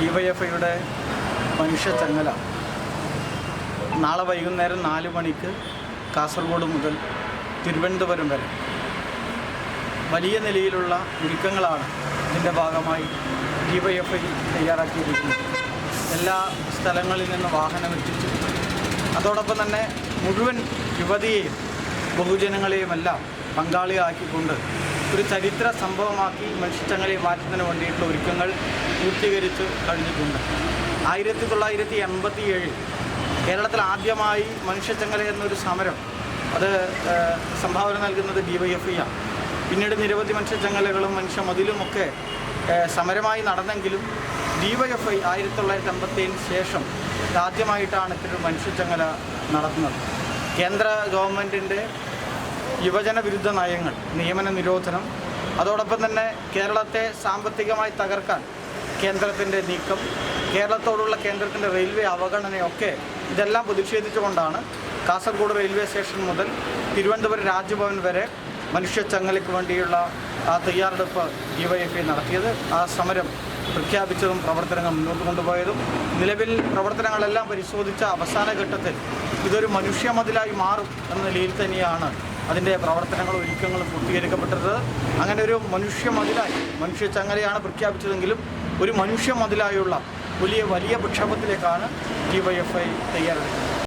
ഡിവൈഎഫ്ഐയുടെ മനുഷ്യ ചങ്ങല. നാളെ വൈകുന്നേരം നാല് മണിക്ക് കാസർഗോഡ് മുതൽ തിരുവനന്തപുരം വരെ. വലിയ നിലയിലുള്ള ഒരുക്കങ്ങളാണ് ഇതിന്റെ ഭാഗമായി ഡിവൈഎഫ്ഐ തയ്യാറാക്കിയിരിക്കുന്നത്. എല്ലാ സ്ഥലങ്ങളിൽ നിന്ന് വാഹനം എത്തിച്ചു. അതോടൊപ്പം തന്നെ മുഴുവൻ യുവതിയെയും ബഹുജനങ്ങളെയുമെല്ലാം പങ്കാളിയാക്കിക്കൊണ്ട് ഒരു ചരിത്ര സംഭവമാക്കി മനുഷ്യച്ചങ്ങളെ മാറ്റുന്നതിന് വേണ്ടിയിട്ടുള്ള ഒരുക്കങ്ങൾ പൂർത്തീകരിച്ച് കഴിഞ്ഞിട്ടുണ്ട്. ആയിരത്തി തൊള്ളായിരത്തി എൺപത്തി ഏഴിൽ കേരളത്തിൽ ആദ്യമായി മനുഷ്യച്ചങ്ങല എന്നൊരു സമരം അത് സംഭാവന നൽകുന്നത് ഡി വൈ എഫ് ആണ് പിന്നീട് നിരവധി മനുഷ്യച്ചങ്ങലകളും മനുഷ്യ മതിലുമൊക്കെ സമരമായി നടന്നെങ്കിലും ഡി വൈ എഫ് ഐ ആയിരത്തി തൊള്ളായിരത്തി അമ്പത്തേഴിന് ശേഷം ആദ്യമായിട്ടാണ് ഇത്തരം മനുഷ്യച്ചങ്ങല നടത്തുന്നത്. കേന്ദ്ര ഗവൺമെന്റിന്റെ യുവജന വിരുദ്ധ നയങ്ങൾ നിയമന നിരോധനം അതോടൊപ്പം തന്നെ കേരളത്തെ സാമ്പത്തികമായി തകർക്കാൻ കേന്ദ്രത്തിന്റെ നീക്കം കേരളത്തോടുള്ള കേന്ദ്രത്തിന്റെ റെയിൽവേ അവഗണനയൊക്കെ ഇതെല്ലാം പ്രതിഷേധിച്ചുകൊണ്ടാണ് കാസർഗോഡ് റെയിൽവേ സ്റ്റേഷൻ മുതൽ തിരുവനന്തപുരം രാജ്ഭവൻ വരെ മനുഷ്യച്ചങ്ങലയ്ക്ക് വേണ്ടിയുള്ള ആ തയ്യാറെടുപ്പ് ഡിവൈഎഫ്ഐ നടത്തിയത്. ആ സമരം പ്രഖ്യാപിച്ചതും പ്രവർത്തനങ്ങൾ മുന്നോട്ട് കൊണ്ടുപോയതും നിലവിൽ പ്രവർത്തനങ്ങളെല്ലാം പരിശോധിച്ച അവസാന ഘട്ടത്തിൽ ഇതൊരു മനുഷ്യമതിലായി മാറും എന്ന നിലയിൽ തന്നെയാണ് അതിന്റെ പ്രവർത്തനങ്ങളും ഒരുക്കങ്ങളും പൂർത്തീകരിക്കപ്പെട്ടത് അങ്ങനെ ഒരു മനുഷ്യ മതിലായി. മനുഷ്യ ചങ്ങലയാണ് പ്രഖ്യാപിച്ചതെങ്കിലും ഒരു മനുഷ്യ മതിലായുള്ള വലിയ വലിയ പ്രക്ഷോഭത്തിലേക്കാണ് ഡി വൈ എഫ് ഐ തയ്യാറെടുക്കുന്നത്.